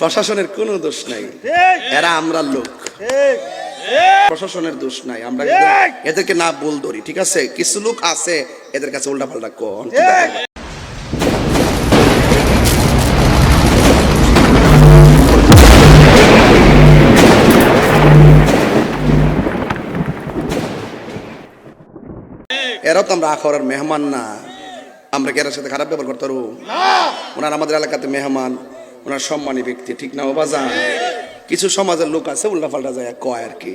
প্রশাসনের কোনো দোষ নাই। এরা আমরা লোক। প্রশাসনের দোষ নাই আমরা এদেরকে না বল ধরি ঠিক আছে? কিছু লোক আছে এদের কাছে উল্টা পাল্টা কন এরাও তো আমরা আখরার মেহমান না। আমরা কি এর সাথে খারাপ ব্যবহার করতে পারব? ওনার আমাদের এলাকাতে মেহমান। ওনার সম্মানী ব্যক্তি, ঠিক না ও বাজান কিছু সমাজের লোক আছে উল্টা পাল্টা যায়, কয় আর কি।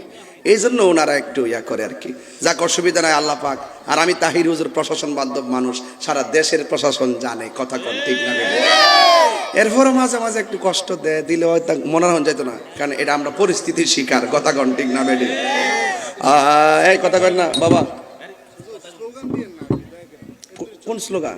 এই জন্য ওনারা একটু ইয়া করে আর কি। যাক, অসুবিধা নাই, আল্লাহ পাক। আর আমি তাহির হুজুর, প্রশাসন বান্ধব মানুষ, সারা দেশের প্রশাসন জানে, কথা কন, ঠিক না? এরপরও মাঝে মাঝে একটু কষ্ট দেয়, দিলে হয়তো মনে হন যেত না, কারণ এটা আমরা পরিস্থিতির শিকার, কথা কন, ঠিক না বেটি? এই কথা কন না, বাবা। কোন স্লোগান?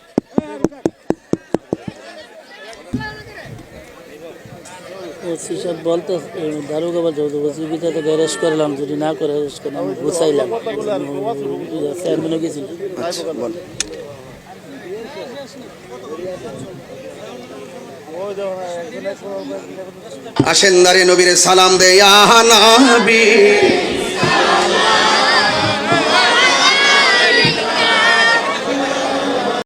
ওসি সাহেব বলতো দারোগা বা যৌথ ওসি ভিতরে অ্যারেস্ট করলাম, যদি না করে করলাম গুছাইলাম। চেয়ারম্যানও গেছিল। আসেন নারী নবীরে সালাম দে আহা নবী